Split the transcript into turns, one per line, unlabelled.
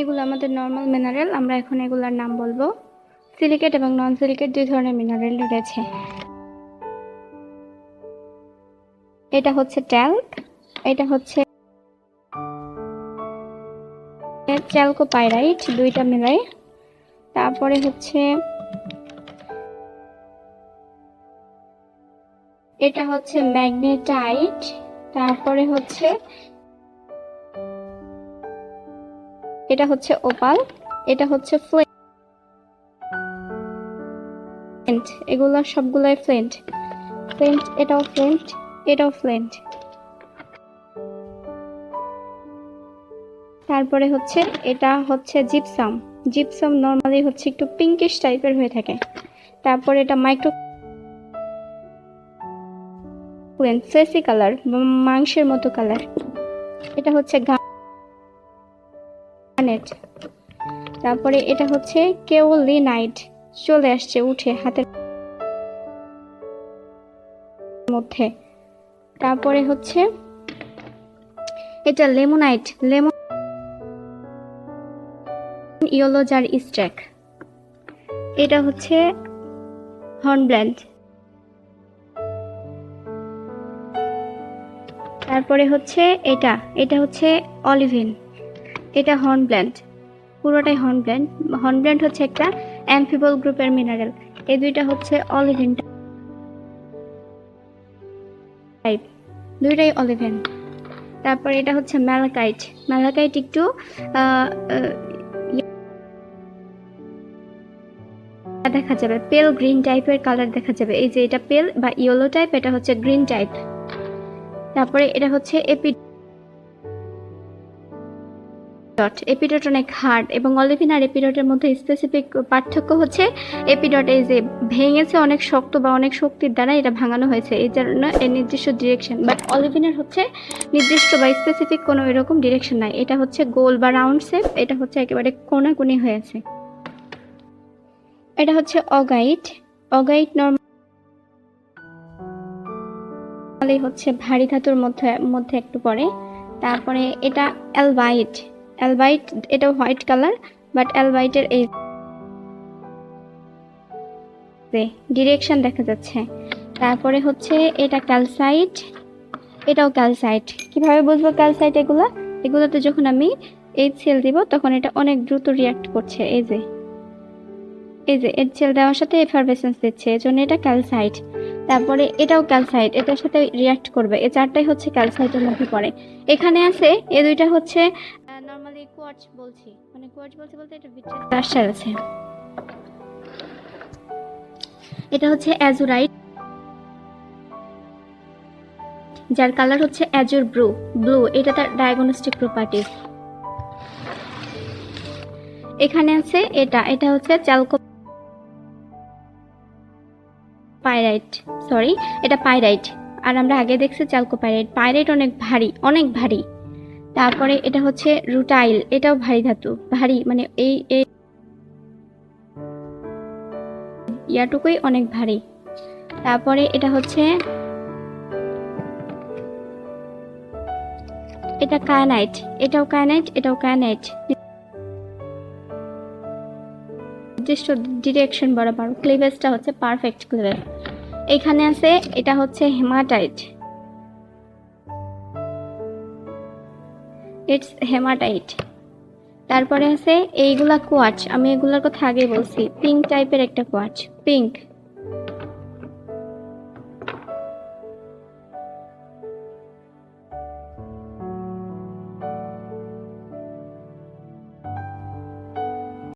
এগুলো আমাদের normal mineral আমরা এখন এগুলোর নাম বলব সিলিকেট এবং নন সিলিকেট দুই ধরনের মিনারেল রয়েছে। এটা হচ্ছে ট্যাল্ক এটা হচ্ছে চ্যালকোপাইরাইট দুইটা মিলাই তারপরে হচ্ছে এটা হচ্ছে ম্যাগনেটাইট তারপরে হচ্ছে এটা হচ্ছে ওপাল, এটা হচ্ছে ফ্লেন্ট। এগুলো সবগুলাই ফ্লেন্ট। ফ্লেন্ট, এটাও ফ্লেন্ট এটাও ফ্লেন্ট। তারপরে হচ্ছে, এটা হচ্ছে জিপসাম। জিপসাম নর্মালি হচ্ছে একটু পিঙ্কিশ টাইপের হয়ে থাকে। তারপরে এটা মাইক্রো ফ্লেন্ট ফেসি কালার মাংসের মতো কালার এটা হচ্ছে গানেট তারপরে এটা হচ্ছে কেওলিনাইট চলে আসছে উঠে হাতের মধ্যে। তারপরে হচ্ছে এটা limonite. Lemon yellow jar stack এটা হচ্ছে হর্নব্ল্যান্ড তারপরে হচ্ছে এটা। এটা হচ্ছে অলিভিন। এটা হর্নব্ল্যান্ড পুরোটাই হর্নব্ল্যান্ড হর্নব্ল্যান্ড হচ্ছে একটা অ্যাম্ফিবল গ্রুপের মিনারেল এই দুইটা হচ্ছে অলিভেন টাইপ দুইটাই অলিভেন তারপর এটা হচ্ছে ম্যালাকাইট ম্যালাকাইট একটু দেখা যাবে। পেল গ্রিন টাইপের কালার দেখা যাবে। এই যে এটা পেল বা ইয়েলো টাইপ এটা হচ্ছে গ্রিন টাইপ তারপরে এটা হচ্ছে এপিডট এপিডট অনেক হার্ড এবং অলিভিন আর এপিডটের মধ্যে স্পেসিফিক পার্থক্য হচ্ছে এপিডট এই যে ভেঙেছে অনেক শক্ত বা অনেক শক্তির দ্বারা এটা ভাঙানো হয়েছে। এই জন্য এর নির্দিষ্ট ডিরেকশন বাট অলিভিনের হচ্ছে নির্দিষ্ট বা স্পেসিফিক কোনো এরকম ডিরেকশন নাই। এটা হচ্ছে গোল বা রাউন্ড শেপ এটা হচ্ছে একেবারে কোনাকুনি হয়েছে। এটা হচ্ছে অগাইট। অগাইট নর্মালি হচ্ছে ভারী ধাতুর মধ্যে মধ্যে একটু পড়ে তারপরে এটা অ্যালবাইট। অ্যালবাইট এটা হোয়াইট কালার বাট অ্যালবাইটের এই ডিরেকশন দেখা যাচ্ছে। তারপরে হচ্ছে এটা ক্যালসাইট এটাও ক্যালসাইট কীভাবে বুঝব ক্যালসাইট এগুলো? এগুলোতে যখন আমি এইচ সেল দিব, তখন এটা অনেক দ্রুত রিয়াক্ট করছে। এই যে এই যে এইচ সেল দেওয়ার সাথে এফারভেসেন্স দিচ্ছে, এজন্য এটা ক্যালসাইট তারপরে এটাও ক্যালসাইট এটার সাথে রিয়াক্ট করবে। এই চারটাই হচ্ছে ক্যালসাইটের মধ্যে পড়ে। এখানে আছে, এই দুইটা হচ্ছে কোয়ার্টজ বলছি। মানে কোয়ার্টজ বলছি বলতে এটা ভিট্রাস ক্রাস্টার আছে। এটা হচ্ছে অ্যাজুরাইট যার কালার হচ্ছে অ্যাজুর ব্লু ব্লু এটা তার ডায়াগনস্টিক প্রপার্টিজ এখানে আছে এটা এটা হচ্ছে চ্যালকো পাইরাইট সরি এটা পাইরাইট আর আমরা আগে দেখছি চ্যালকো পাইরাইট পাইরাইট অনেক ভারী অনেক ভারী। তারপরে এটা হচ্ছে রুটাইল, এটাও ভারী ধাতু, ভারী মানে এই ইয়াটুকুই অনেক ভারী। তারপরে এটা হচ্ছে এটা কায়ানাইট, এটাও কায়ানাইট এটাও কায়ানাইট। নির্দিষ্ট ডিরেকশন বরাবর ক্লিভেজটা হচ্ছে পারফেক্ট ক্লিভেজ এখানে আছে, এটা হচ্ছে হেমাটাইট ইটস হেমাটাইট তারপরে আছে, এইগুলা কোয়াচ, আমি এগুলোর কথা আগে বলছি পিঙ্ক টাইপের একটা কোয়াচ পিঙ্ক